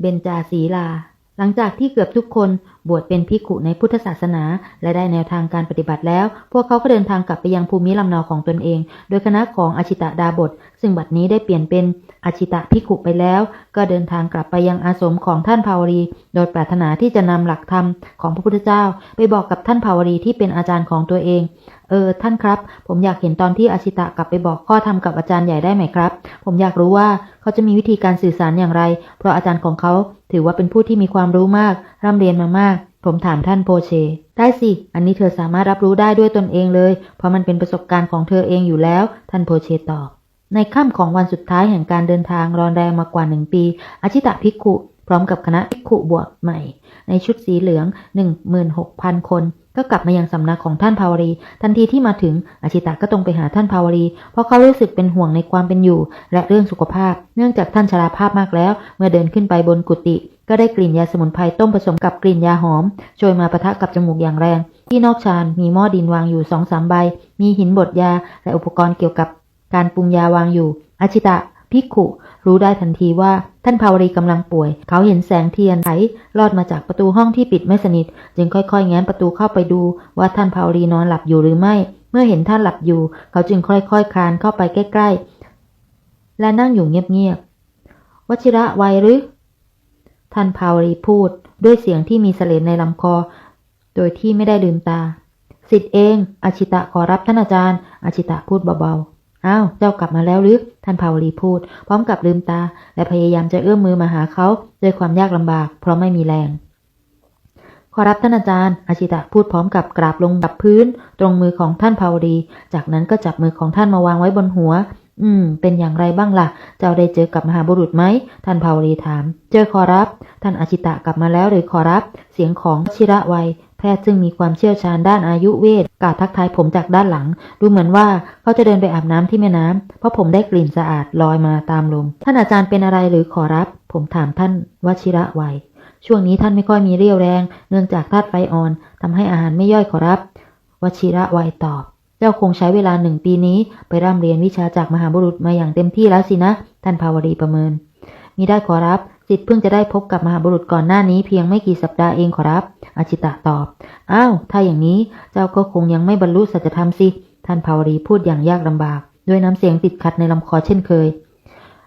เบญจาศีลา หลังจากที่เกือบทุกคนบวชเป็นภิกขุในพุทธศาสนา และได้แนวทางการปฏิบัติแล้ว พวกเขาก็เดินทางกลับไปยังภูมิลำเนาของตนเอง โดยคณะของอาชิตะดาบท ซึ่งบัดนี้ได้เปลี่ยนเป็นอาชิตะภิกขุไปแล้ว ก็เดินทางกลับไปยังอาสมของท่านภาวรี โดยปรารถนาที่จะนำหลักธรรมของพระพุทธเจ้า ไปบอกกับท่านภาวรีที่เป็นอาจารย์ของตัวเอง เออท่านครับ ผมอยากเห็นตอนที่อาชิตะกลับไปบอกข้อธรรมกับอาจารย์ใหญ่ได้ไหมครับ ผมอยากรู้ว่าเขาจะมีวิธีการสื่อสารอย่างไร เพราะอาจารย์ของเขาถือว่าเป็นผู้ที่มีความรู้มาก ร่ำเรียนมามาก ผมถามท่านโพเช ได้สิ อันนี้เธอสามารถรับรู้ได้ด้วยตนเองเลย เพราะมันเป็นประสบการณ์ของเธอเองอยู่แล้ว ท่านโพเชตอบ ในค่ำของวันสุดท้ายแห่งการเดินทางรอนแรงมากว่าหนึ่งปีอาชิตะภิกุ พร้อมกับคณะภิกขุบวชใหม่ ในชุดสีเหลือง 16,000 คน ก็กลับมายังสำนักของท่านภาวรี ทันทีที่มาถึงอาชิตะก็ตรงไปหาท่านภาวรี เพราะเขารู้สึกเป็นห่วงในความเป็นอยู่ และเรื่องสุขภาพ เนื่องจากท่านชราภาพมากแล้ว เมื่อเดินขึ้นไปบนกุฏิก็ได้กลิ่นยาสมุนไพรต้มผสมกับกลิ่นยาหอมโชยมาปะทะกับจมูกอย่างแรง ที่นอกชานมีหม้อดินวางอยู่สองสามใบ มีหินบดยาและอุปกรณ์เกี่ยวกับการปรุงยาวางอยู่อาชิตะ ภิกขุรู้ได้ทันทีว่าท่านภาวรีกำลังป่วย เขาเห็นแสงเทียนไหลลอดมาจากประตูห้องที่ปิดไม่สนิท จึงค่อยๆ แง้มประตูเข้าไปดูว่าท่านภาวรีนอนหลับอยู่หรือไม่ เมื่อเห็นท่านหลับอยู่ เขาจึงค่อยๆคลานเข้าไปใกล้ๆ และนั่งอยู่เงียบๆวชิระไวหรือ ท่านภาวรีพูด ด้วยเสียงที่มีเสลดในลำคอ โดยที่ไม่ได้ลืมตาสิทธิ์เองอาชิตะขอรับท่านอาจารย์อาชิตะพูดเบาๆ อ้าว เจ้ากลับมาแล้วหรือ ท่านภาวรีพูด พร้อมกับลืมตา และพยายามจะเอื้อมมือมาหาเขาด้วยความยากลำบาก เพราะไม่มีแรง ขอรับท่านอาจารย์ อาชิตะพูดพร้อมกับกราบลงกับพื้น ตรงมือของท่านภาวรีจากนั้นก็จับมือของท่านมาวางไว้บนหัว อืม เป็นอย่างไรบ้างล่ะ เจ้าได้เจอกับมหาบุรุษไหม ท่านภาวรีถาม เจอขอรับ ท่านอาชิตะกลับมาแล้วหรือขอรับ เสียงของชิระไว แพทย์ซึ่งมีความเชี่ยวชาญด้านอายุเวทกล่าวทักทายผมจากด้านหลัง ดูเหมือนว่าเขาจะเดินไปอาบน้ำที่แม่น้ำเพราะผมได้กลิ่นสะอาดลอยมาตามลม ท่านอาจารย์เป็นอะไรหรือขอรับ ผมถามท่านวชิระไวช่วงนี้ท่านไม่ค่อยมีเรี่ยวแรง เนื่องจากธาตุไฟอ่อนทำให้อาหารไม่ย่อยขอรับวชิระไวตอบเจ้าคงใช้เวลาหนึ่งปีนี้ ไปร่ำเรียนวิชาจากมหาบุรุษมาอย่างเต็มที่แล้วสินะ ท่านภาวรีประเมิน มีได้ขอรับ สิทธิ์เพิ่งจะได้พบกับมหาบุรุษก่อนหน้านี้เพียงไม่กี่สัปดาห์เองขอรับ อาชิตะตอบ อ้าว ถ้าอย่างนี้เจ้าก็คงยังไม่บรรลุสัจธรรมสิ ท่านภาวรีพูดอย่างยากลำบาก ด้วยน้ำเสียงติดขัดในลำคอเช่นเคย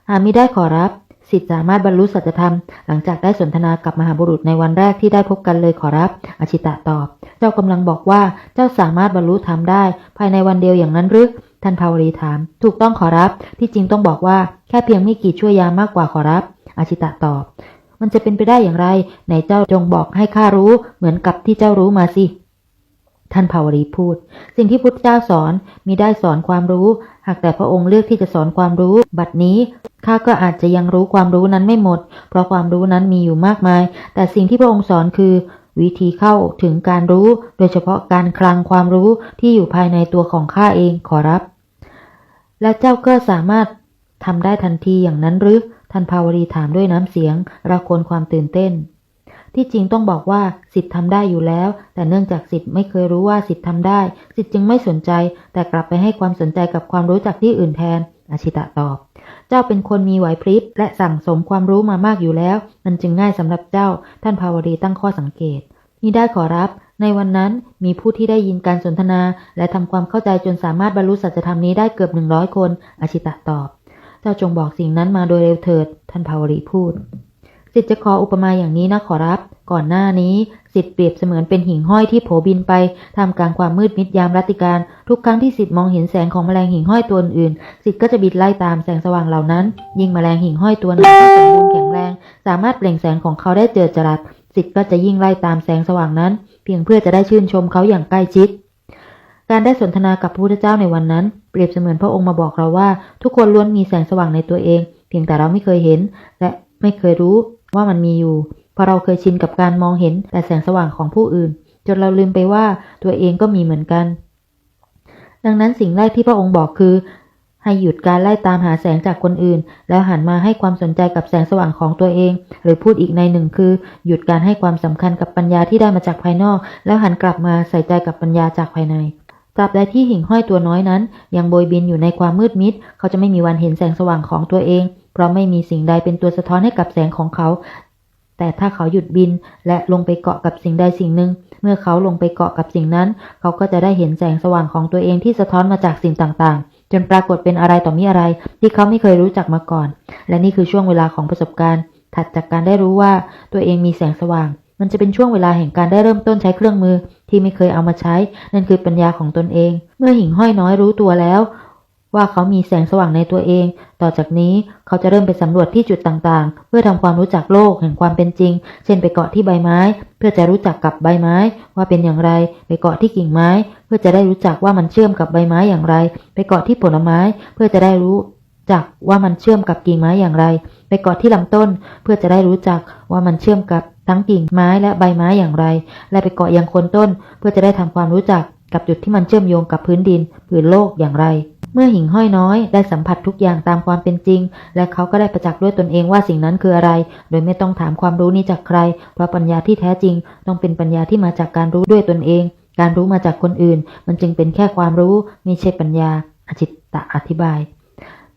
หากมิได้ขอรับ สิทธิ์สามารถบรรลุสัจธรรม หลังจากได้สนทนากับมหาบุรุษในวันแรกที่ได้พบกันเลยขอรับ อาชิตะตอบ เจ้ากำลังบอกว่าเจ้าสามารถบรรลุธรรมได้ ภายในวันเดียวอย่างนั้นหรือท่านภาวรีถาม ถูกต้องขอรับ ที่จริงต้องบอกว่าแค่เพียงไม่กี่ชั่วยามมากกว่าขอรับ อาชิตะตอบ มันจะเป็นไปได้อย่างไรไหนเจ้าจงบอกให้ข้ารู้เหมือนกับที่เจ้ารู้มาสิ ท่านภาวรีพูด สิ่งที่พุทธเจ้าสอนมีได้สอนความรู้ หากแต่พระองค์เลือกที่จะสอนความรู้ บัดนี้ข้าก็อาจจะยังรู้ความรู้นั้นไม่หมด เพราะความรู้นั้นมีอยู่มากมาย แต่สิ่งที่พระองค์สอนคือ วิธีเข้าถึงการรู้ โดยเฉพาะการคลังความรู้ที่อยู่ภายในตัวของข้าเองขอรับ และเจ้าก็สามารถทำได้ทันทีอย่างนั้นหรือ ท่านภาวรีถามด้วยน้ำเสียงระคนความตื่นเต้น ที่จริงต้องบอกว่าสิทธิ์ทำได้อยู่แล้ว แต่เนื่องจากสิทธิ์ไม่เคยรู้ว่าสิทธิ์ทำได้ สิทธิ์จึงไม่สนใจ แต่กลับไปให้ความสนใจกับความรู้จากที่อื่นแทน อาชิตะตอบ เจ้าเป็นคนมีไหวพริบ และสั่งสมความรู้มามากอยู่แล้ว มันจึงง่ายสำหรับเจ้า ท่านภาวรีตั้งข้อสังเกตนี่ได้ขอรับ ในวันนั้นมีผู้ที่ได้ยินการสนทนา และทำความเข้าใจจนสามารถบรรลุสัจธรรมนี้ได้เกือบหนึ่งร้อยคน อาชิตะตอบ เจ้าจงบอกสิ่งนั้นมาโดยเร็วเถิด ท่านภาวรีพูด สิทธิ์จะขออุปมาอย่างนี้นะขอรับ ก่อนหน้านี้ สิทธิ์เปรียบเสมือนเป็นหิ่งห้อยที่โผบินไปท่ามกลางความมืดมิดยามรัติการ ทุกครั้งที่สิทธิ์มองเห็นแสงของแมลงหิ่งห้อยตัวอื่น สิทธิ์ก็จะบินไล่ตามแสงสว่างเหล่านั้น ยิ่งแมลงหิ่งห้อยตัวไหนที่สมบูรณ์แข็งแรง สามารถเปล่งแสงของเขาได้เจอจรัสสิทธิ์ก็จะยิ่งไล่ตามแสงสว่างนั้น เพียงเพื่อจะได้ชื่นชมเขาอย่างใกล้ชิด การได้สนทนากับพระพุทธเจ้าในวันนั้น เปรียบเสมือนพระองค์มาบอกเราว่า ทุกคนล้วนมีแสงสว่างในตัวเอง เพียงแต่เราไม่เคยเห็น และไม่เคยรู้ว่ามันมีอยู่เพราะเราเคยชินกับการมองเห็นแต่แสงสว่างของผู้อื่น จนเราลืมไปว่าตัวเองก็มีเหมือนกัน ดังนั้นสิ่งแรกที่พระองค์บอกคือ ให้หยุดการไล่ตามหาแสงจากคนอื่น แล้วหันมาให้ความสนใจกับแสงสว่างของตัวเอง หรือพูดอีกในหนึ่งคือ หยุดการให้ความสำคัญกับปัญญาที่ได้มาจากภายนอก แล้วหันกลับมาใส่ใจกับปัญญาจากภายใน ตราบใดที่หิ่งห้อยตัวน้อยนั้น ยังโบยบินอยู่ในความมืดมิด เขาจะไม่มีวันเห็นแสงสว่างของตัวเอง เพราะไม่มีสิ่งใดเป็นตัวสะท้อนให้กับแสงของเขา แต่ถ้าเขาหยุดบินและลงไปเกาะกับสิ่งใดสิ่งหนึ่ง เมื่อเขาลงไปเกาะกับสิ่งนั้น เขาก็จะได้เห็นแสงสว่างของตัวเองที่สะท้อนมาจากสิ่งต่างๆ จนปรากฏเป็นอะไรต่อมีอะไร ที่เขาไม่เคยรู้จักมาก่อน และนี่คือช่วงเวลาของประสบการณ์ ถัดจากการได้รู้ว่าตัวเองมีแสงสว่าง มันจะเป็นช่วงเวลาแห่งการได้เริ่มต้นใช้เครื่องมือที่ไม่เคยเอามาใช้ นั่นคือปัญญาของตนเอง เมื่อหิ่งห้อยน้อยรู้ตัวแล้ว ว่าเขามีแสงสว่างในตัวเอง ต่อจากนี้เขาจะเริ่มไปสำรวจที่จุดต่างๆ เพื่อทำความรู้จักโลกแห่งความเป็นจริง เช่นไปเกาะที่ใบไม้ เพื่อจะรู้จักกับใบไม้ ว่าเป็นอย่างไร ไปเกาะที่กิ่งไม้ เพื่อจะได้รู้จักว่ามันเชื่อมกับใบไม้อย่างไร ไปเกาะที่ผลไม้ เพื่อจะได้รู้จักว่ามันเชื่อมกับกิ่งไม้อย่างไร ไปเกาะที่ลำต้น เพื่อจะได้รู้จักว่ามันเชื่อมกับ ทั้งกิ่งไม้และใบไม้อย่างไร และไปเกาะยังโคนต้น เพื่อจะได้ทำความรู้จักกับจุดที่มันเชื่อมโยงกับพื้นดินผืนโลกอย่างไร เมื่อหิ่งห้อยน้อยได้สัมผัสทุกอย่างตามความเป็นจริง และเขาก็ได้ประจักษ์ด้วยตนเองว่าสิ่งนั้นคืออะไร โดยไม่ต้องถามความรู้นี้จากใคร เพราะปัญญาที่แท้จริง ต้องเป็นปัญญาที่มาจากการรู้ด้วยตนเอง การรู้มาจากคนอื่น มันจึงเป็นแค่ความรู้ไม่ใช่ปัญญาอจิตตะอธิบาย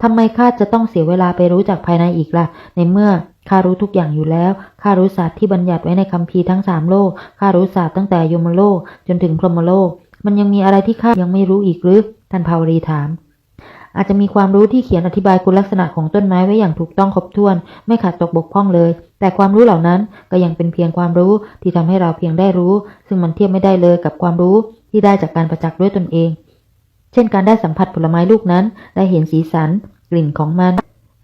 ทำไมข้าจะต้องเสียเวลาไปรู้จากภายในอีกล่ะ ในเมื่อข้ารู้ทุกอย่างอยู่แล้ว ข้ารู้ศาสตร์ที่บัญญัติไว้ในคัมภีร์ทั้งสามโลก ข้ารู้ศาสตร์ตั้งแต่ยมโลกจนถึงพรหมโลก มันยังมีอะไรที่ข้ายังไม่รู้อีกหรือ ท่านภาวรีถาม อาจจะมีความรู้ที่เขียนอธิบายคุณลักษณะของต้นไม้ไว้อย่างถูกต้องครบถ้วน ไม่ขาดตกบกพร่องเลย แต่ความรู้เหล่านั้นก็ยังเป็นเพียงความรู้ที่ทำให้เราเพียงได้รู้ ซึ่งมันเทียบไม่ได้เลยกับความรู้ที่ได้จากการประจักษ์ด้วยตนเอง เช่นการได้สัมผัสผลไม้ลูกนั้น ได้เห็นสีสัน กลิ่นของมัน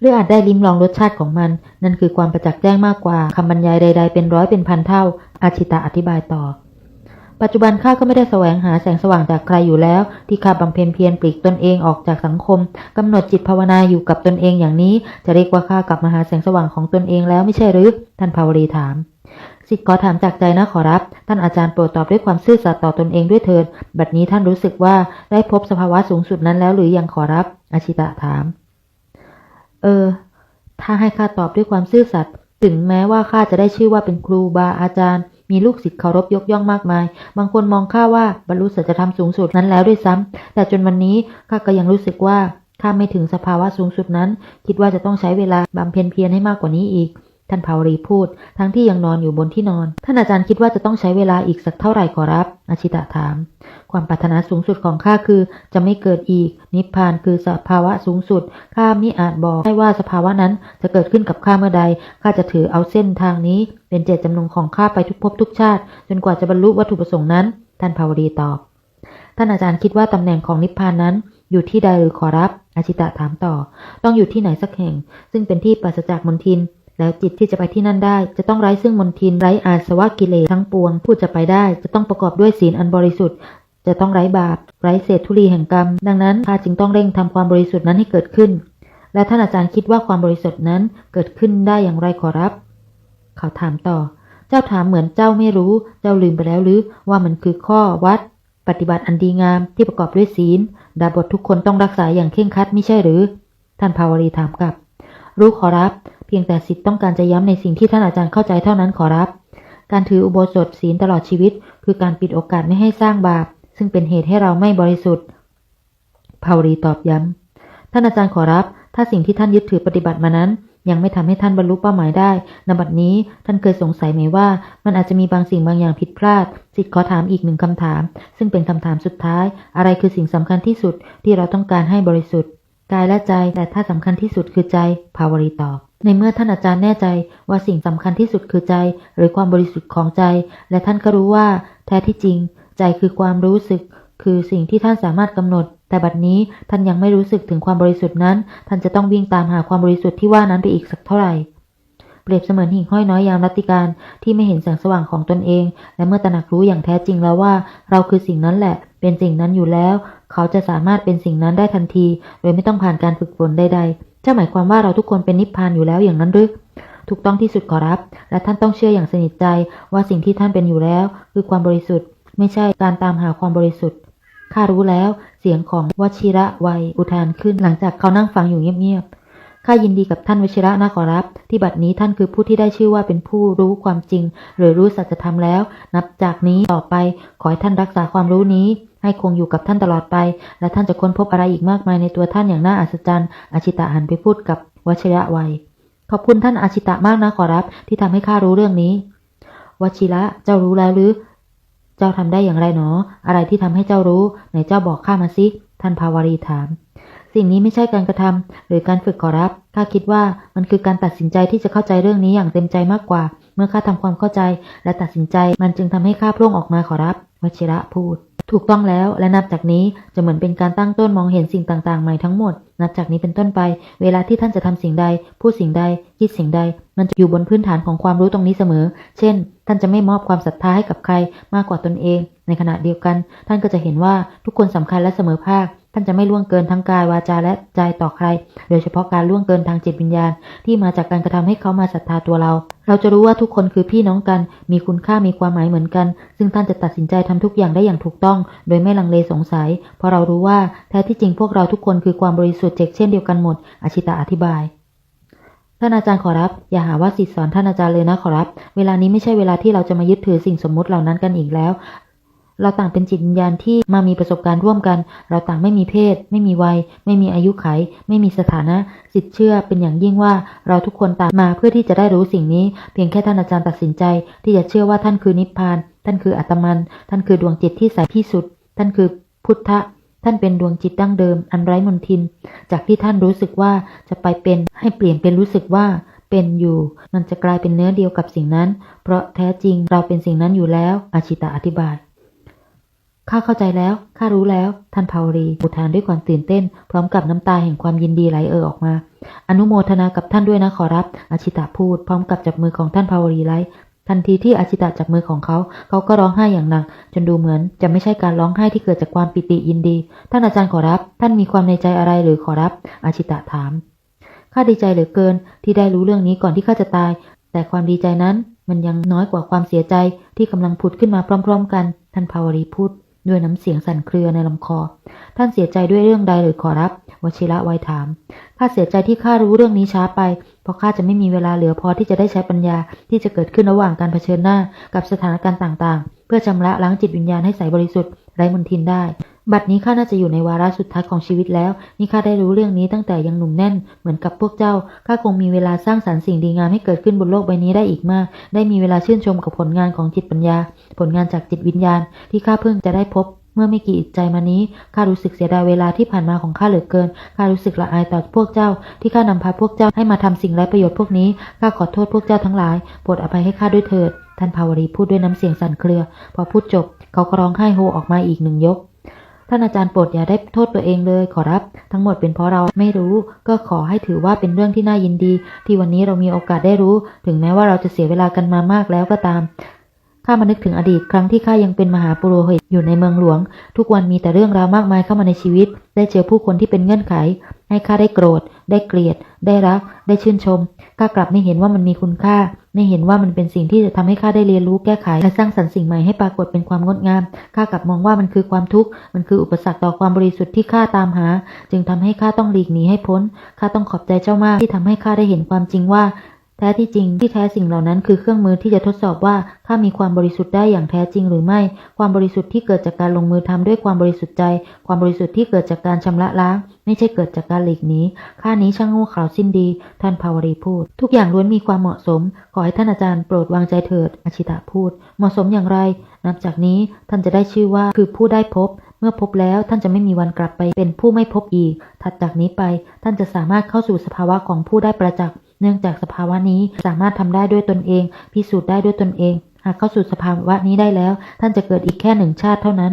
หรืออาจได้ลิ้มลองรสชาติของมัน นั่นคือความประจักษ์แจ้งมากกว่าคำบรรยายใด ๆ เป็นร้อยเป็นพันเท่า อาชิตะอธิบายต่อ ปัจจุบันข้าก็ไม่ได้แสวงหาแสงสว่างจากใครอยู่แล้ว ที่ข้าบำเพ็ญเพียรปลีกตนเองออกจากสังคมกำหนดจิตภาวนาอยู่กับตนเองอย่างนี้ จะเรียกว่าข้ากลับมาหาแสงสว่างของตนเองแล้วไม่ใช่หรือท่านภาวรีถามสิทธิ์ขอถามจากใจนะขอรับ ท่านอาจารย์โปรดตอบด้วยความซื่อสัตย์ต่อตนเองด้วยเถิด บัดนี้ท่านรู้สึกว่าได้พบสภาวะสูงสุดนั้นแล้วหรือยังขอรับ อาชิตะถาม เออ ถ้าให้ข้าตอบด้วยความซื่อสัตย์ถึงแม้ว่าข้าจะได้ชื่อว่าเป็นครูบาอาจารย์ มีลูกศิษย์เคารพยกย่องมากมาย บางคนมองข้าว่าบรรลุสัจธรรมสูงสุดนั้นแล้วด้วยซ้ำแต่จนวันนี้ข้าก็ยังรู้สึกว่าข้าไม่ถึงสภาวะสูงสุดนั้น คิดว่าจะต้องใช้เวลาบำเพ็ญเพียรให้มากกว่านี้อีก ท่านภาวรีพูด ทั้งที่ยังนอนอยู่บนที่นอน ท่านอาจารย์คิดว่าจะต้องใช้เวลาอีกสักเท่าไหร่ขอรับ อาชิตะถาม ความปรารถนาสูงสุดของข้าคือ จะไม่เกิดอีก นิพพานคือสภาวะสูงสุด ข้ามิอาจบอกได้ว่าสภาวะนั้นจะเกิดขึ้นกับข้าเมื่อใด ข้าจะถือเอาเส้นทางนี้ เป็นเจตจำนงของข้าไปทุกภพทุกชาติ จนกว่าจะบรรลุวัตถุประสงค์นั้น ท่านภาวรีตอบ ท่านอาจารย์คิดว่าตำแหน่งของนิพพานนั้น อยู่ที่ใดหรือขอรับ อาชิตะถามต่อ ต้องอยู่ที่ไหนสักแห่ง ซึ่งเป็นที่ปราศจากมลทิน แล้วจิตที่จะไปที่นั่นได้ จะต้องไร้ซึ่งมนทินไร้อาสวะกิเลสทั้งปวง ผู้จะไปได้ จะต้องประกอบด้วยศีลอันบริสุทธิ์ จะต้องไร้บาป ไร้เศษธุลีแห่งกรรม ดังนั้นข้าจึงต้องเร่งทำความบริสุทธิ์นั้นให้เกิดขึ้น และท่านอาจารย์คิดว่าความบริสุทธิ์นั้นเกิดขึ้นได้อย่างไรขอรับ เขาถามต่อ เจ้าถามเหมือนเจ้าไม่รู้ เจ้าลืมไปแล้วหรือว่ามันคือข้อวัด ปฏิบัติอันดีงามที่ประกอบด้วยศีล ดาบททุกคนต้องรักษาอย่างเคร่งครัดไม่ใช่หรือ ท่านภาวรีถามกลับ รู้ขอรับ เพียงแต่สิทธิ์ต้องการจะย้ำในสิ่งที่ท่านอาจารย์เข้าใจเท่านั้นขอรับ การถืออุโบสถศีลตลอดชีวิต คือการปิดโอกาสไม่ให้สร้างบาป ซึ่งเป็นเหตุให้เราไม่บริสุทธิ์ภาวรีตอบย้ำท่านอาจารย์ขอรับ ถ้าสิ่งที่ท่านยึดถือปฏิบัติมานั้น ยังไม่ทำให้ท่านบรรลุเป้าหมายได้นบัดนี้ท่านเคยสงสัยไหมว่า มันอาจจะมีบางสิ่งบางอย่างผิดพลาดสิทธิ์ขอถามอีกหนึ่งคำถาม ซึ่งเป็นคำถามสุดท้าย อะไรคือสิ่งสำคัญที่สุดที่เราต้องการให้บริสุทธิ์ กายและใจแต่ถ้าสำคัญที่สุดคือใจภาวรีตอบ ในเมื่อท่านอาจารย์แน่ใจว่าสิ่งสำคัญที่สุดคือใจ หรือความบริสุทธิ์ของใจ และท่านก็รู้ว่า แท้ที่จริง ใจคือความรู้สึก คือสิ่งที่ท่านสามารถกำหนด แต่บัดนี้ท่านยังไม่รู้สึกถึงความบริสุทธิ์นั้น ท่านจะต้องวิ่งตามหาความบริสุทธิ์ที่ว่านั้นไปอีกสักเท่าไหร่เปรียบเสมือนหิ่งห้อยน้อยยามรัตติการที่ไม่เห็นแสงสว่างของตนเอง และเมื่อตระหนักรู้อย่างแท้จริงแล้วว่า เราคือสิ่งนั้นแหละ เป็นสิ่งนั้นอยู่แล้ว เขาจะสามารถเป็นสิ่งนั้นได้ทันที โดยไม่ต้องผ่านการฝึกฝนใดๆ เจ้าหมายความว่าเราทุกคนเป็นนิพพานอยู่แล้วอย่างนั้นหรือถูกต้องที่สุดขอรับ และท่านต้องเชื่ออย่างสนิทใจว่าสิ่งที่ท่านเป็นอยู่แล้ว คือความบริสุทธิ์ ไม่ใช่การตามหาความบริสุทธิ์ข้ารู้แล้ว เสียงของวชิระไวยอุทานขึ้นหลังจากเขานั่งฟังอยู่เงียบๆ ข้ายินดีกับท่านวชิระนะขอรับ ที่บัดนี้ท่านคือผู้ที่ได้ชื่อว่าเป็นผู้รู้ความจริง หรือรู้สัจธรรมแล้ว นับจากนี้ต่อไปขอให้ท่านรักษาความรู้นี้ ให้คงอยู่กับท่านตลอดไป และท่านจะค้นพบอะไรอีกมากมายในตัวท่านอย่างน่าอัศจรรย์อาชิตะหันไปพูดกับวชิระไวขอบคุณท่านอาชิตะมากนะขอรับ ที่ทำให้ข้ารู้เรื่องนี้วชิระเจ้ารู้แล้วหรือ เจ้าทำได้อย่างไรหนอ อะไรที่ทำให้เจ้ารู้ไหนเจ้าบอกข้ามาสิท่านภาวรีถาม สิ่งนี้ไม่ใช่การกระทำหรือการฝึกขอรับ ข้าคิดว่ามันคือการตัดสินใจที่จะเข้าใจเรื่องนี้อย่างเต็มใจมากกว่า เมื่อข้าทำความเข้าใจและตัดสินใจ มันจึงทำให้ข้าพร่งออกมาขอรับวชิระพูด ถูกต้องแล้วและนับจากนี้จะเหมือนเป็นการตั้งต้นมองเห็นสิ่งต่างๆ ใหม่ทั้งหมด นับจากนี้เป็นต้นไป เวลาที่ท่านจะทำสิ่งใด พูดสิ่งใด คิดสิ่งใด มันจะอยู่บนพื้นฐานของความรู้ตรงนี้เสมอ เช่น ท่านจะไม่มอบความศรัทธาให้กับใครมากกว่าตนเอง ในขณะเดียวกัน ท่านก็จะเห็นว่าทุกคนสำคัญและเสมอภาค ท่านจะไม่ล่วงเกินทั้งกายวาจาและใจต่อใคร โดยเฉพาะการล่วงเกินทางจิตวิญญาณ ที่มาจากการกระทำให้เขามาศรัทธาตัวเรา เราจะรู้ว่าทุกคนคือพี่น้องกัน มีคุณค่ามีความหมายเหมือนกัน ซึ่งท่านจะตัดสินใจทำทุกอย่างได้อย่างถูกต้อง โดยไม่ลังเลสงสัย เพราะเรารู้ว่าแท้ที่จริงพวกเราทุกคนคือความบริสุทธิ์เจกเช่นเดียวกันหมด อาชิตะอธิบายท่านอาจารย์ขอรับ อย่าหาว่าสิทธิสอนท่านอาจารย์เลยนะขอรับ เวลานี้ไม่ใช่เวลาที่เราจะมายึดถือสิ่งสมมุติเหล่านั้นกันอีกแล้ว เราต่างเป็นจิตวิญญาณที่มามีประสบการณ์ร่วมกัน เราต่างไม่มีเพศ ไม่มีวัย ไม่มีอายุไข ไม่มีสถานะ สิทธิ์เชื่อเป็นอย่างยิ่งว่าเราทุกคนต่างมาเพื่อที่จะได้รู้สิ่งนี้ เพียงแค่ท่านอาจารย์ตัดสินใจ ที่จะเชื่อว่าท่านคือนิพพาน ท่านคืออัตมัน ท่านคือดวงจิตที่ใสที่สุด ท่านคือพุทธะท่านเป็นดวงจิตดั้งเดิม อันไร้มนทิน จากที่ท่านรู้สึกว่าจะไปเป็นให้เปลี่ยนเป็นรู้สึกว่าเป็นอยู่ มันจะกลายเป็นเนื้อเดียวกับสิ่งนั้น เพราะแท้จริงเราเป็นสิ่งนั้นอยู่แล้ว อาชิตะอธิบาย ข้าเข้าใจแล้ว ข้ารู้แล้ว ท่านภาวรีอุทานด้วยความตื่นเต้น พร้อมกับน้ำตาแห่งความยินดีไหลเอ่อออกมา อนุโมทนากับท่านด้วยนะขอรับ อาชิตะพูด พร้อมกับจับมือของท่านภาวรีไล้ทันทีที่อาชิตะจับมือของเขา เขาก็ร้องไห้อย่างหนัก จนดูเหมือนจะไม่ใช่การร้องไห้ที่เกิดจากความปิติยินดี ท่านอาจารย์ขอรับ ท่านมีความในใจอะไรหรือขอรับ อาชิตะถาม ข้าดีใจเหลือเกิน ที่ได้รู้เรื่องนี้ก่อนที่ข้าจะตาย แต่ความดีใจนั้นมันยังน้อยกว่าความเสียใจที่กำลังผุดขึ้นมาพร้อม ๆ กัน ท่านภาวรีพูด ด้วยน้ำเสียงสั่นเครือในลำคอ ท่านเสียใจด้วยเรื่องใดหรือขอรับวชิระไวถามข้าเสียใจที่ข้ารู้เรื่องนี้ช้าไป เพราะข้าจะไม่มีเวลาเหลือพอที่จะได้ใช้ปัญญาที่จะเกิดขึ้นระหว่างการเผชิญหน้ากับสถานการณ์ต่างๆ เพื่อชำระล้างจิตวิญญาณให้ใสบริสุทธิ์ไร้มลทินได้ บัดนี้ข้าน่าจะอยู่ในวาระสุดท้ายของชีวิตแล้ว นี่ข้าได้รู้เรื่องนี้ตั้งแต่ยังหนุ่มแน่น เหมือนกับพวกเจ้า ข้าคงมีเวลาสร้างสรรค์สิ่งดีงามให้เกิดขึ้นบนโลกใบนี้ได้อีกมาก ได้มีเวลาชื่นชมกับผลงานของจิตปัญญา ผลงานจากจิตวิญญาณ ที่ข้าเพิ่งจะได้พบ เมื่อไม่กี่อิจใจมานี้ ข้ารู้สึกเสียดายเวลาที่ผ่านมาของข้าเหลือเกิน ข้ารู้สึกละอายต่อพวกเจ้า ที่ข้านำพาพวกเจ้าให้มาทำสิ่งไร้ประโยชน์พวกนี้ ข้าขอโทษพวกเจ้าทั้งหลาย โปรดอภัยให้ข้าด้วยเถิด ท่านภาวรีพูดด้วยน้ำเสียงสั่นเครือ พอพูดจบ เขาก็ร้องไห้โฮออกมาอีกหนึ่งยก ท่านอาจารย์โปรดอย่าได้โทษตัวเองเลยขอรับ ทั้งหมดเป็นเพราะเราไม่รู้ ก็ขอให้ถือว่าเป็นเรื่องที่น่ายินดี ที่วันนี้เรามีโอกาสได้รู้ ถึงแม้ว่าเราจะเสียเวลากันมามากแล้วก็ตามข้ามานึกถึงอดีตครั้งที่ข้ายังเป็นมหาปุโรหิตอยู่ในเมืองหลวง ทุกวันมีแต่เรื่องราวมากมายเข้ามาในชีวิต ได้เจอผู้คนที่เป็นเงื่อนไข ให้ข้าได้โกรธ ได้เกลียด ได้รัก ได้ชื่นชมข้ากลับไม่เห็นว่ามันมีคุณค่า ไม่เห็นว่ามันเป็นสิ่งที่จะทำให้ข้าได้เรียนรู้แก้ไข และสร้างสรรค์สิ่งใหม่ให้ปรากฏเป็นความงดงามข้ากลับมองว่ามันคือความทุกข์มันคืออุปสรรคต่อความบริสุทธิ์ที่ข้าตามหา จึงทำให้ข้าต้องหลีกหนีให้พ้นข้าต้องขอบใจเจ้ามากที่ทำให้ข้าได้เห็นความจริงว่า แท้ที่จริงที่แท้สิ่งเหล่านั้นคือเครื่องมือที่จะทดสอบว่าข้ามีความบริสุทธิ์ได้อย่างแท้จริงหรือไม่ ความบริสุทธิ์ที่เกิดจากการลงมือทำด้วยความบริสุทธิ์ใจ ความบริสุทธิ์ที่เกิดจากการชำระล้าง ไม่ใช่เกิดจากการหลีกหนีข้านี้ช่างโง่เขลาสิ้นดี ท่านภาวรีพูด ทุกอย่างล้วนมีความเหมาะสม ขอให้ท่านอาจารย์โปรดวางใจเถิดอาชิตะพูด เหมาะสมอย่างไรนับจากนี้ท่านจะได้ชื่อว่าคือผู้ได้พบ เมื่อพบแล้วท่านจะไม่มีวันกลับไปเป็นผู้ไม่พบอีก ถัดจากนี้ไปท่านจะสามารถเข้าสู่สภาวะของผู้ได้ประจักษ์ เนื่องจากสภาวะนี้สามารถทำได้ด้วยตนเอง พิสูจน์ได้ด้วยตนเอง หากเข้าสู่สภาวะนี้ได้แล้ว ท่านจะเกิดอีกแค่หนึ่งชาติเท่านั้น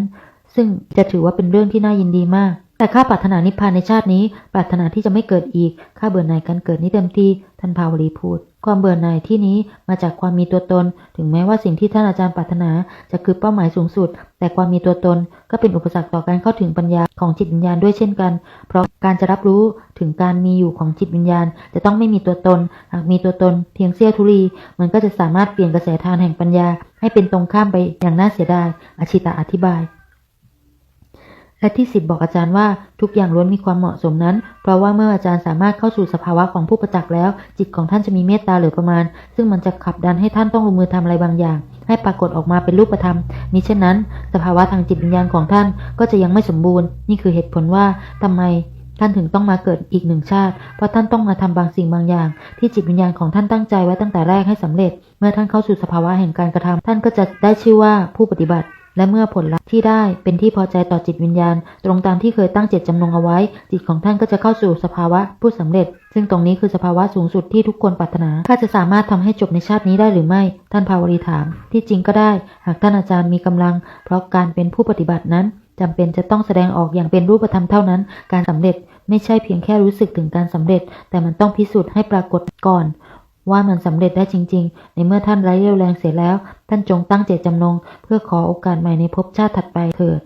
ซึ่งจะถือว่าเป็นเรื่องที่น่ายินดีมาก แต่ข้าปรารถนานิพพานในชาตินี้ ปรารถนาที่จะไม่เกิดอีก ข้าเบื่อหน่ายการเกิดนี้เต็มที่ ท่านภาวรีพูด ความเบื่อหน่ายที่นี้มาจากความมีตัวตน ถึงแม้ว่าสิ่งที่ท่านอาจารย์ปรารถนาจะคือเป้าหมายสูงสุด แต่ความมีตัวตนก็เป็นอุปสรรคต่อการเข้าถึงปัญญาของจิตวิญญาณด้วยเช่นกัน เพราะการจะรับรู้ถึงการมีอยู่ของจิตวิญญาณ จะต้องไม่มีตัวตน หากมีตัวตนเพียงเสี้ยวทุลี มันก็จะสามารถเปลี่ยนกระแสทานแห่งปัญญา ให้เป็นตรงข้ามไปอย่างน่าเสียดาย อาชิตะอธิบาย และที่สิทธิ์บอกอาจารย์ว่าทุกอย่างล้วนมีความเหมาะสมนั้น เพราะว่าเมื่ออาจารย์สามารถเข้าสู่สภาวะของผู้ประจักษ์แล้ว จิตของท่านจะมีเมตตาเหลือประมาณ ซึ่งมันจะขับดันให้ท่านต้องลงมือทำอะไรบางอย่าง ให้ปรากฏออกมาเป็นรูปธรรมมิเช่นนั้น สภาวะทางจิตวิญญาณของท่านก็จะยังไม่สมบูรณ์ นี่คือเหตุผลว่าทำไมท่านถึงต้องมาเกิดอีกหนึ่งชาติ เพราะท่านต้องมาทำบางสิ่งบางอย่าง ที่จิตวิญญาณของท่านตั้งใจไว้ตั้งแต่แรกให้สำเร็จ เมื่อท่านเข้าสู่สภาวะแห่งการกระทำท่านก็จะได้ชื่อว่าผู้ปฏิบัติ และเมื่อผลลัพธ์ที่ได้เป็นที่พอใจต่อจิตวิญญาณ ตรงตามที่เคยตั้งเจตจำนงเอาไว้ จิตของท่านก็จะเข้าสู่สภาวะผู้สำเร็จ ซึ่งตรงนี้คือสภาวะสูงสุดที่ทุกคนปรารถนาข้าจะสามารถทำให้จบในชาตินี้ได้หรือไม่ ท่านภาวรีถาม ที่จริงก็ได้ หากท่านอาจารย์มีกำลัง เพราะการเป็นผู้ปฏิบัตินั้นจำเป็นจะต้องแสดงออกอย่างเป็นรูปธรรมเท่านั้น การสำเร็จไม่ใช่เพียงแค่รู้สึกถึงการสำเร็จ แต่มันต้องพิสูจน์ให้ปรากฏก่อน ว่ามันสำเร็จได้จริง ๆ ในเมื่อท่านไร้เรี่ยวแรงเสียแล้ว ท่านจงตั้งเจตจำนง เพื่อขอโอกาสใหม่ในภพชาติถัดไปเถิด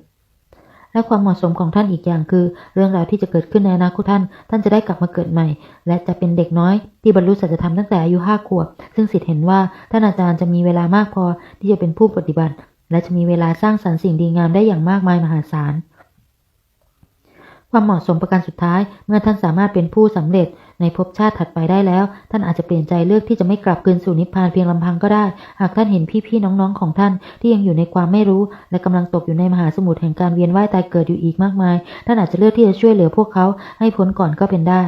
และความเหมาะสมของท่านอีกอย่างคือ เรื่องราวที่จะเกิดขึ้นในอนาคตท่าน ท่านจะได้กลับมาเกิดใหม่ และจะเป็นเด็กน้อย ที่บรรลุสัจธรรมตั้งแต่อายุห้าขวบ ซึ่งสิทธิ์เห็นว่าท่านอาจารย์จะมีเวลามากพอที่จะเป็นผู้ปฏิบัติ และจะมีเวลาสร้างสรรค์สิ่งดีงามได้อย่างมากมายมหาศาล ความเหมาะสมประการสุดท้าย เมื่อท่านสามารถเป็นผู้สำเร็จในภพชาติถัดไปได้แล้ว ท่านอาจจะเปลี่ยนใจเลือกที่จะไม่กลับคืนสู่นิพพานเพียงลำพังก็ได้ หากท่านเห็นพี่ๆน้องๆของท่านที่ยังอยู่ในความไม่รู้ และกำลังตกอยู่ในมหาสมุทรแห่งการเวียนว่ายตายเกิดอยู่อีกมากมาย ท่านอาจจะเลือกที่จะช่วยเหลือพวกเขาให้พ้นก่อนก็เป็นได้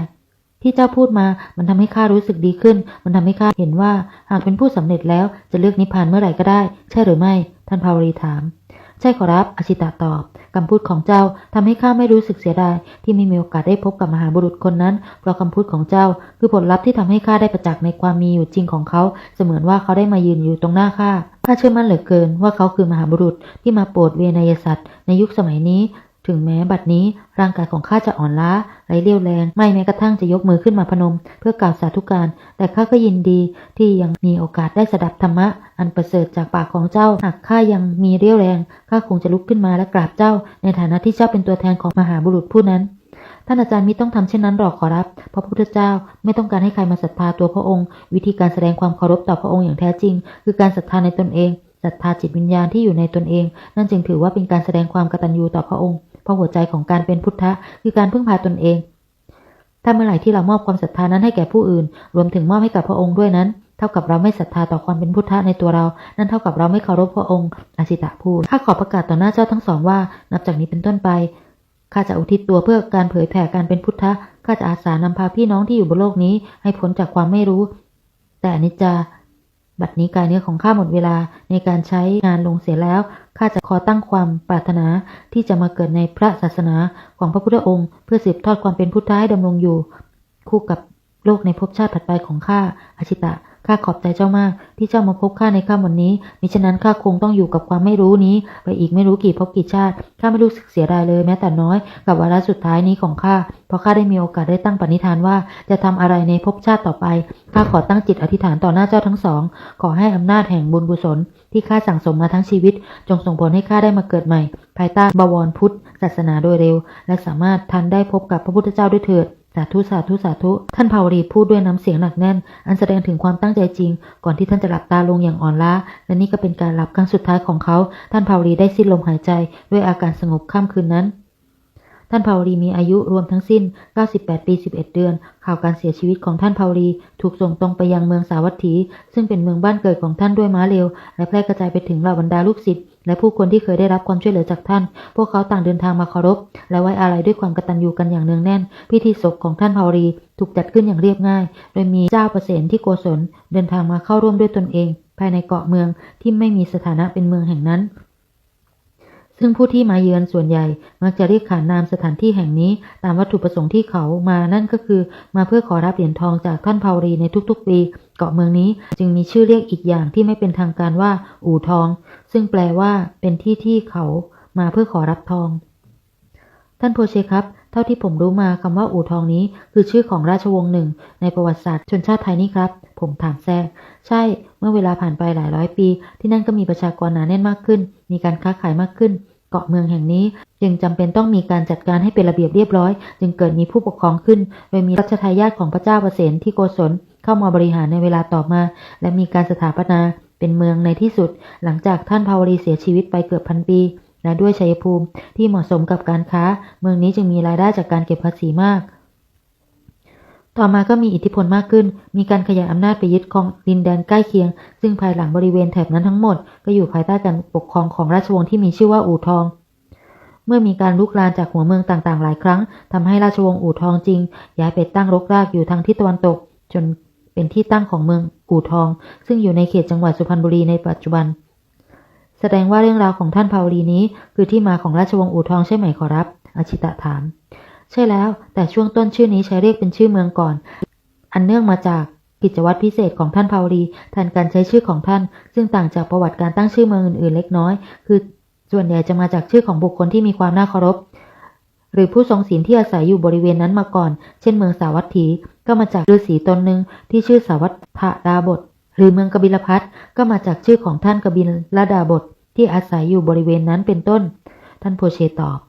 ที่เจ้าพูดมา มันทำให้ข้ารู้สึกดีขึ้น มันทำให้ข้าเห็นว่า หากเป็นผู้สำเร็จแล้วจะเลือกนิพพานเมื่อไหร่ก็ได้ ใช่หรือไม่ ท่านภาวรีถาม ใช่ขอรับอชิตะตอบคำพูดของเจ้าทำให้ข้าไม่รู้สึกเสียดายที่ไม่มีโอกาสได้พบกับมหาบุรุษคนนั้น เพราะคำพูดของเจ้าคือผลลัพธ์ที่ทำให้ข้าได้ประจักษ์ในความมีอยู่จริงของเขา เสมือนว่าเขาได้มายืนอยู่ตรงหน้าข้าข้าเชื่อมั่นเหลือเกินว่าเขาคือมหาบุรุษที่มาโปรดเวนยสัตว์ในยุคสมัยนี้ ถึงแม้บัดนี้ร่างกายของข้าจะอ่อนล้าไร้เรี่ยวแรง ไม่แม้กระทั่งจะยกมือขึ้นมาพนม เพื่อกล่าวสาธุการ แต่ข้าก็ยินดีที่ยังมีโอกาสได้สดับธรรมะ อันประเสริฐจากปากของเจ้า หากข้ายังมีเรี่ยวแรงข้าคงจะลุกขึ้นมาและกราบเจ้า ในฐานะที่เจ้าเป็นตัวแทนของมหาบุรุษผู้นั้นท่านอาจารย์มิต้องทำเช่นนั้นหรอกขอรับ เพราะพระพุทธเจ้าไม่ต้องการให้ใครมาศรัทธาตัวพระองค์ วิธีการแสดงความเคารพต่อพระองค์อย่างแท้จริง คือการศรัทธาในตนเองศรัทธาจิตวิญญาณที่อยู่ในตนเอง นั่นจึงถือว่าเป็นการแสดงความกตัญญูต่อพระองค์ เพราะหัวใจของการเป็นพุทธะคือการพึ่งพาตนเอง ถ้าเมื่อไหร่ที่เรามอบความศรัทธานั้นให้แก่ผู้อื่น รวมถึงมอบให้กับพระองค์ด้วยนั้น เท่ากับเราไม่ศรัทธาต่อความเป็นพุทธะในตัวเรา นั่นเท่ากับเราไม่เคารพพระองค์ อาชิตะพูดข้าขอประกาศต่อหน้าเจ้าทั้งสองว่า นับจากนี้เป็นต้นไปข้าจะอุทิศตัวเพื่อการเผยแผ่การเป็นพุทธะข้าจะอาสานำพาพี่น้องที่อยู่บนโลกนี้ ให้พ้นจากความไม่รู้ แต่อนิจจาบัดนี้กายเนื้อของข้าหมดเวลาในการใช้งานลงเสียแล้ว ข้าจะขอตั้งความปรารถนาที่จะมาเกิดในพระศาสนาของพระพุทธองค์ เพื่อสืบทอดความเป็นพุทธะให้ดำรงอยู่ คู่กับโลกในภพชาติถัดไปของข้าอาชิตะ ข้าขอบใจเจ้ามาก ที่เจ้ามาพบข้าในค่ำวันนี้มิฉะนั้นข้าคงต้องอยู่กับความไม่รู้นี้ ไปอีกไม่รู้กี่ภพกี่ชาติข้าไม่รู้สึกเสียดายเลย แม้แต่น้อยกับวาระสุดท้ายนี้ของข้าเพราะข้าได้มีโอกาสได้ตั้งปณิธานว่า จะทำอะไรในภพชาติต่อไปข้าขอตั้งจิตอธิษฐานต่อหน้าเจ้าทั้งสอง ขอให้อำนาจแห่งบุญกุศลที่ข้าสั่งสมมาทั้งชีวิต จงส่งผลให้ข้าได้มาเกิดใหม่ ภายใต้บวรพุทธศาสนาโดยเร็ว และสามารถทันได้พบกับพระพุทธเจ้าด้วยเถิด สาธุสาธุสาธุ ท่านภาวรีพูดด้วยน้ำเสียงหนักแน่น อันแสดงถึงความตั้งใจจริง ก่อนที่ท่านจะหลับตาลงอย่างอ่อนล้า และนี่ก็เป็นการหลับครั้งสุดท้ายของเขา ท่านภาวรีได้สิ้นลมหายใจด้วยอาการสงบค่ำคืนนั้น ท่านภาวรีมีอายุรวมทั้งสิ้น 98 ปี 11 เดือน ข่าวการเสียชีวิตของท่านภาวรีถูกส่งตรงไปยังเมืองสาวัตถี ซึ่งเป็นเมืองบ้านเกิดของท่านด้วยม้าเร็ว และแพร่กระจายไปถึงเหล่าบรรดาลูกศิษย์และผู้คนที่เคยได้รับความช่วยเหลือจากท่าน พวกเขาต่างเดินทางมาเคารพ และไว้อาลัยด้วยความกตัญญูกันอย่างเนืองแน่น พิธีศพของท่านภาวรีถูกจัดขึ้นอย่างเรียบง่าย โดยมีเจ้าประเสนที่โกศลเดินทางมาเข้าร่วมด้วยตนเอง ภายในเกาะเมืองที่ไม่มีสถานะเป็นเมืองแห่งนั้น ซึ่งผู้ที่มาเยือนส่วนใหญ่ มักจะเรียกขานนามสถานที่แห่งนี้ ตามวัตถุประสงค์ที่เขามานั่นก็คือ มาเพื่อขอรับเหรียญทองจากท่านภาวรีในทุกๆปี เกาะเมืองนี้จึงมีชื่อเรียกอีกอย่างที่ไม่เป็นทางการว่า อู่ทอง ซึ่งแปลว่า เป็นที่ที่เขามาเพื่อขอรับทอง ท่านโพเชครับเท่าที่ผมรู้มาคำว่าอู่ทองนี้ คือชื่อของราชวงศ์หนึ่ง ในประวัติศาสตร์ชนชาติไทยนี่ครับ ผมถามแทรกใช่เมื่อเวลาผ่านไปหลายร้อยปี ที่นั่นก็มีประชากรหนาแน่นมากขึ้น มีการค้าขายมากขึ้น เกาะเมืองแห่งนี้ จึงจำเป็นต้องมีการจัดการให้เป็นระเบียบเรียบร้อย จึงเกิดมีผู้ปกครองขึ้น โดยมีรัชทายาทของพระเจ้าประเสนที่โกศลเข้ามาบริหารในเวลาต่อมา และมีการสถาปนาเป็นเมืองในที่สุด หลังจากท่านภาวรีเสียชีวิตไปเกือบพันปีและด้วยชัยภูมิที่เหมาะสมกับการค้า เมืองนี้จึงมีรายได้จากการเก็บภาษีมาก ต่อมาก็มีอิทธิพลมากขึ้น มีการขยายอำนาจไปยึดครองดินแดนใกล้เคียง ซึ่งภายหลังบริเวณแถบนั้นทั้งหมด ก็อยู่ภายใต้การปกครองของราชวงศ์ที่มีชื่อว่าอู่ทอง เมื่อมีการลุกลามจากหัวเมืองต่างๆ หลายครั้งทำให้ราชวงศ์อู่ทองจริง ย้ายไปตั้งรกรากอยู่ทางทิศตะวันตก จนเป็นที่ตั้งของเมืองอู่ทอง ซึ่งอยู่ในเขตจังหวัดสุพรรณบุรีในปัจจุบัน แสดงว่าเรื่องราวของท่านภาวรีนี้ คือที่มาของราชวงศ์อู่ทองใช่ไหมขอรับ อาชิตะถาม ใช่แล้ว แต่ช่วงต้นชื่อนี้ใช้เรียกเป็นชื่อเมืองก่อน อันเนื่องมาจากกิจวัตรพิเศษของท่านภาวรีแทนการใช้ชื่อของท่าน ซึ่งต่างจากประวัติการตั้งชื่อเมืองอื่นๆ เล็กน้อย คือส่วนใหญ่จะมาจากชื่อของบุคคลที่มีความน่าเคารพ หรือผู้ทรงศีลที่อาศัยอยู่บริเวณนั้นมาก่อน เช่นเมืองสาวัตถี ก็มาจากฤาษีตนหนึ่งที่ชื่อสาวัตถดาบท หรือเมืองกบิลพัทก็มาจากชื่อของท่านกบิลดาบทที่อาศัยอยู่บริเวณนั้นเป็นต้น ท่านโพเชตอบ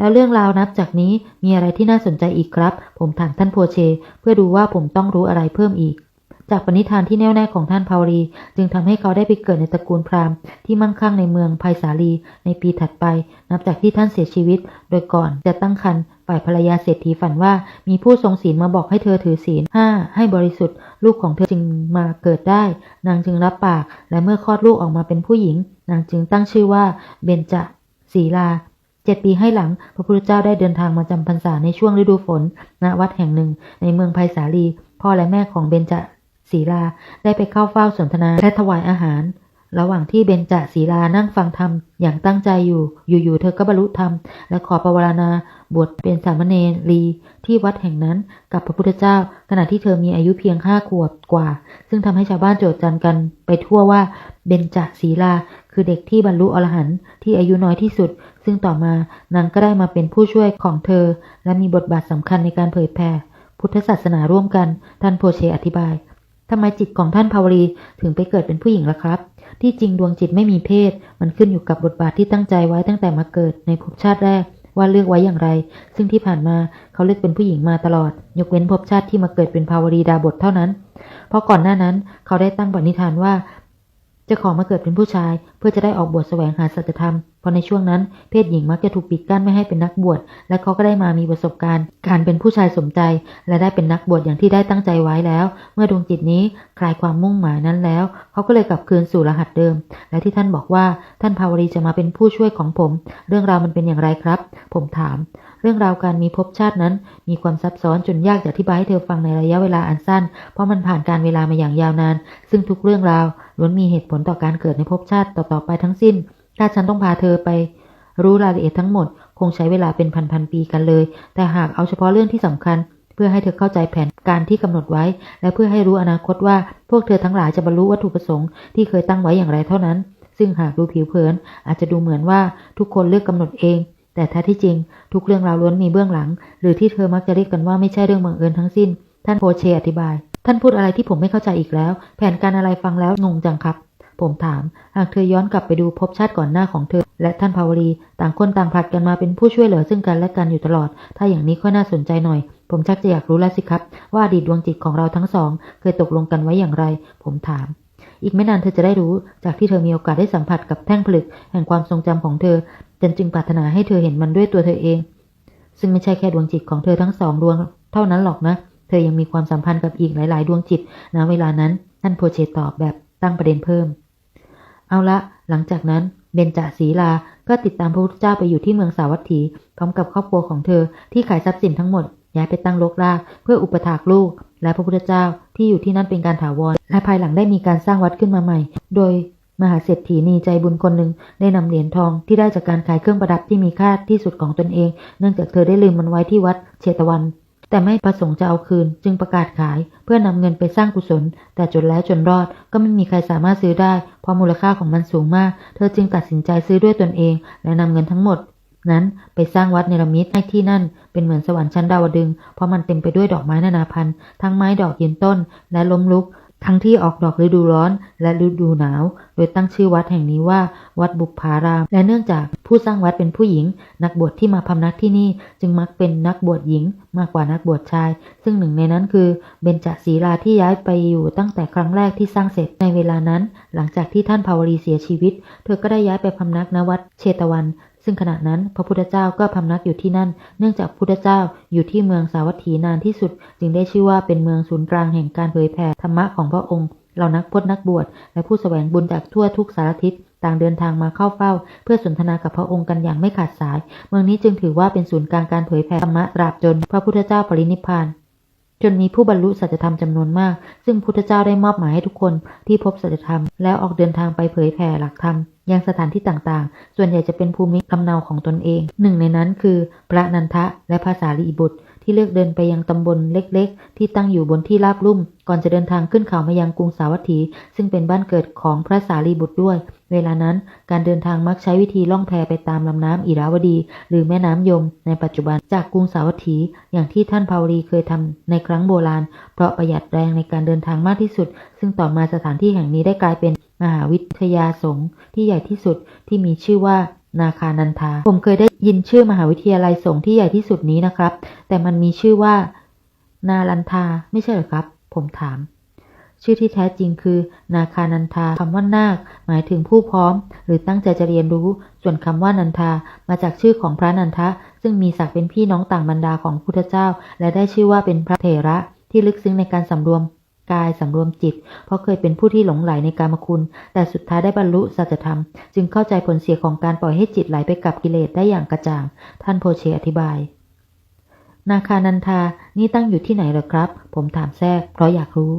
แล้วเรื่องราวนับจากนี้มีอะไรที่น่าสนใจอีกครับ ผมถามท่านโพเช เพื่อดูว่าผมต้องรู้อะไรเพิ่มอีก จากปณิธานที่แน่วแน่ของท่านภาวรี จึงทำให้เขาได้ไปเกิดในตระกูลพราหมณ์ที่มั่งคั่งในเมืองไผ่สาลี ในปีถัดไป นับจากที่ท่านเสียชีวิต โดยก่อนจะตั้งครรภ์ฝ่ายภรรยาเศรษฐีฝันว่ามีผู้ทรงศีลมาบอกให้เธอถือศีลห้าให้บริสุทธิ์ ลูกของเธอจึงมาเกิดได้ นางจึงรับปาก และเมื่อคลอดลูกออกมาเป็นผู้หญิง นางจึงตั้งชื่อว่าเบญจศีลา จ็ดปีให้หลัง พระพุทธเจ้าได้เดินทางมาจำพรรษาในช่วงฤดูฝนณวัดแห่งหนึ่ง ในเมืองไผ่สาลี พ่อและแม่ของเบญจศีลาได้ไปเข้าเฝ้าสนทนาและถวายอาหาร ระหว่างที่เบญจศีลานั่งฟังธรรม อย่างตั้งใจอยู่ อยู่ๆเธอก็บรรลุธรรม และขอประวรณาบวชเป็นสามเณรีที่วัดแห่งนั้นกับพระพุทธเจ้า ขณะที่เธอมีอายุเพียงห้าขวบกว่า ซึ่งทำให้ชาวบ้านโจทย์จันกันไปทั่วว่าเบญจศีลา คือเด็กที่บรรลุอรหันต์ที่อายุน้อยที่สุด ซึ่งต่อมานางก็ได้มาเป็นผู้ช่วยของเธอ และมีบทบาทสำคัญในการเผยแผ่พุทธศาสนาร่วมกัน ท่านโพเชอธิบายทำไมจิตของท่านภาวรีถึงไปเกิดเป็นผู้หญิงล่ะครับ ที่จริงดวงจิตไม่มีเพศ มันขึ้นอยู่กับบทบาทที่ตั้งใจไว้ตั้งแต่มาเกิดในภพชาติแรก ว่าเลือกไว้อย่างไร ซึ่งที่ผ่านมาเขาเลือกเป็นผู้หญิงมาตลอด ยกเว้นภพชาติที่มาเกิดเป็นภาวรีดาบทเท่านั้น เพราะก่อนหน้านั้นเขาได้ตั้งปณิธานว่า จะขอมาเกิดเป็นผู้ชาย เพื่อจะได้ออกบวชแสวงหาสัจธรรมเพราะในช่วงนั้นเพศหญิงมักจะถูกปิดกั้นไม่ให้เป็นนักบวชและเขาก็ได้มามีประสบการณ์ การเป็นผู้ชายสมใจ และได้เป็นนักบวชอย่างที่ได้ตั้งใจไว้แล้ว เมื่อดวงจิตนี้คลายความมุ่งหมายนั้นแล้ว เขาก็เลยกลับคืนสู่รหัสเดิม และที่ท่านบอกว่าท่านภาวรีจะมาเป็นผู้ช่วยของผม เรื่องราวมันเป็นอย่างไรครับ ผมถาม เรื่องราวการมีภพชาตินั้น มีความซับซ้อนจนยากจะอธิบายให้เธอฟังในระยะเวลาอันสั้น เพราะมันผ่านการเวลามาอย่างยาวนาน ซึ่งทุกเรื่องราวล้วนมีเหตุผลต่อการเกิดในภพชาติต่อๆไปทั้งสิ้น ถ้าฉันต้องพาเธอไป รู้รายละเอียดทั้งหมด คงใช้เวลาเป็นพันๆปีกันเลย แต่หากเอาเฉพาะเรื่องที่สำคัญ เพื่อให้เธอเข้าใจแผนการที่กำหนดไว้ และเพื่อให้รู้อนาคตว่า พวกเธอทั้งหลายจะบรรลุวัตถุประสงค์ที่เคยตั้งไว้อย่างไรเท่านั้น ซึ่งหากดูผิวเผินอาจจะดูเหมือนว่าทุกคนเลือกกำหนดเอง แต่แท้ที่จริง ทุกเรื่องราวล้วนมีเบื้องหลัง หรือที่เธอมักจะเรียกกันว่าไม่ใช่เรื่องบังเอิญทั้งสิ้น ท่านโพเชอธิบาย ท่านพูดอะไรที่ผมไม่เข้าใจอีกแล้ว แผนการอะไรฟังแล้วงงจังครับ ผมถาม หากเธอย้อนกลับไปดูภพชาติก่อนหน้าของเธอ และท่านภาวรีต่างคนต่างผลัดกันมาเป็นผู้ช่วยเหลือซึ่งกันและกันอยู่ตลอด ถ้าอย่างนี้ค่อยน่าสนใจหน่อย ผมชักจะอยากรู้แล้วสิครับ ว่าอดีตดวงจิตของเราทั้งสอง เคยตกลงกันไว้อย่างไร ผมถาม อีกไม่นานเธอจะได้รู้ จากที่เธอมีโอกาสได้สัมผัสกับแท่งผลึกแห่งความทรงจำของเธอจนจึงปรารถนาให้เธอเห็นมันด้วยตัวเธอเอง ซึ่งไม่ใช่แค่ดวงจิตของเธอทั้งสองดวง เท่านั้นหรอกนะ เธอยังมีความสัมพันธ์กับอีกหลาย ๆ ดวงจิตณเวลานั้นท่านโพเชตอบแบบตั้งประเด็นเพิ่ม เอาละ หลังจากนั้นเบญจศีลา ก็ติดตามพระพุทธเจ้าไปอยู่ที่เมืองสาวัตถีพร้อมกับครอบครัวของเธอที่ขายทรัพย์สินทั้งหมดย้ายไปตั้งรกรากเพื่ออุปถากลูก และพระพุทธเจ้าที่อยู่ที่นั่นเป็นการถาวร และภายหลังได้มีการสร้างวัดขึ้นมาใหม่ โดยมหาเศรษฐีนีใจบุญคนหนึ่งได้นำเหรียญทองที่ได้จากการขายเครื่องประดับที่มีค่าที่สุดของตนเอง เนื่องจากเธอได้ลืมมันไว้ที่วัดเชตวัน แต่ไม่ประสงค์จะเอาคืน จึงประกาศขายเพื่อนำเงินไปสร้างกุศล แต่จนแล้วจนรอดก็ไม่มีใครสามารถซื้อได้ เพราะมูลค่าของมันสูงมาก เธอจึงตัดสินใจซื้อด้วยตนเอง และนำเงินทั้งหมด นั้นไปสร้างวัดเนรมิตให้ที่นั่นเป็นเหมือนสวรรค์ชั้นดาวดึง เพราะมันเต็มไปด้วยดอกไม้นานาพันธุ์ ทั้งไม้ดอกยืนต้นและล้มลุก ทั้งที่ออกดอกฤดูร้อนและฤดูหนาว โดยตั้งชื่อวัดแห่งนี้ว่า วัดบุพาราม และเนื่องจากผู้สร้างวัดเป็นผู้หญิง นักบวชที่มาพำนักที่นี่จึงมักเป็นนักบวชหญิงมากกว่านักบวชชาย ซึ่งหนึ่งในนั้นคือเบญจศีลาที่ย้ายไปอยู่ตั้งแต่ครั้งแรกที่สร้างเสร็จในเวลานั้น หลังจากที่ท่านภาวรีเสียชีวิต เธอก็ได้ย้ายไปพำนักณวัดเชตวัน ซึ่งขณะนั้นพระพุทธเจ้าก็พำนักอยู่ที่นั่น เนื่องจากพุทธเจ้าอยู่ที่เมืองสาวัตถีนานที่สุด จึงได้ชื่อว่าเป็นเมืองศูนย์กลางแห่งการเผยแผ่ธรรมะของพระองค์เหล่านักพจนักบวชและผู้แสวงบุญจากทั่วทุกสารทิศต่างเดินทางมาเข้าเฝ้า เพื่อสนทนากับพระองค์กันอย่างไม่ขาดสาย เมืองนี้จึงถือว่าเป็นศูนย์กลางการเผยแผ่ธรรมะตราบจนพระพุทธเจ้าปรินิพพานจนมีผู้บรรลุสัจธรรมจำนวนมาก ซึ่งพุทธเจ้าได้มอบหมายให้ทุกคนที่พบสัจธรรมแล้วออกเดินทางไปเผยแผ่หลักธรรม ยังสถานที่ต่างๆ ส่วนใหญ่จะเป็นภูมิลำเนาของตนเอง หนึ่งในนั้นคือ พระนันทะและภาษาลีบุตร ที่เลือกเดินไปยังตำบลเล็กๆ ที่ตั้งอยู่บนที่ราบลุ่ม ก่อนจะเดินทางขึ้นเขามายังกรุงสาวัตถี ซึ่งเป็นบ้านเกิดของพระสารีบุตรด้วย เวลานั้นการเดินทางมักใช้วิธีล่องแพไปตามลำน้ำอิราวดี หรือแม่น้ำยม ในปัจจุบันจากกรุงสาวัตถีอย่างที่ท่านภาวรีเคยทำในครั้งโบราณ เพราะประหยัดแรงในการเดินทางมากที่สุด ซึ่งต่อมาสถานที่แห่งนี้ได้กลายเป็น มหาวิทยาสงฆ์ที่ใหญ่ที่สุดที่มีชื่อว่านาคานันทา ผมเคยได้ยินชื่อมหาวิทยาลัยสงฆ์ที่ใหญ่ที่สุดนี้นะครับ แต่มันมีชื่อว่า นาลันทาไม่ใช่เหรอครับ ผมถาม ชื่อที่แท้จริงคือ นาคานันทาคำว่านาค หมายถึงผู้พร้อม หรือตั้งใจจะเรียนรู้ ส่วนคำว่านันทามาจากชื่อของพระนันทะ ซึ่งมีศักดิ์เป็นพี่น้องต่างบรรดาของพุทธเจ้า และได้ชื่อว่าเป็นพระเถระที่ลึกซึ้งในการสำรวม กายสำรวมจิต เพราะเคยเป็นผู้ที่หลงไหลในกามคุณ แต่สุดท้ายได้บรรลุสัจธรรม จึงเข้าใจผลเสียของการปล่อยให้จิตไหลไปกับกิเลสได้อย่างกระจ่าง ท่านโพเชอธิบาย นาคานันทา นี่ตั้งอยู่ที่ไหนหรอครับ ผมถามแทรกเพราะอยากรู้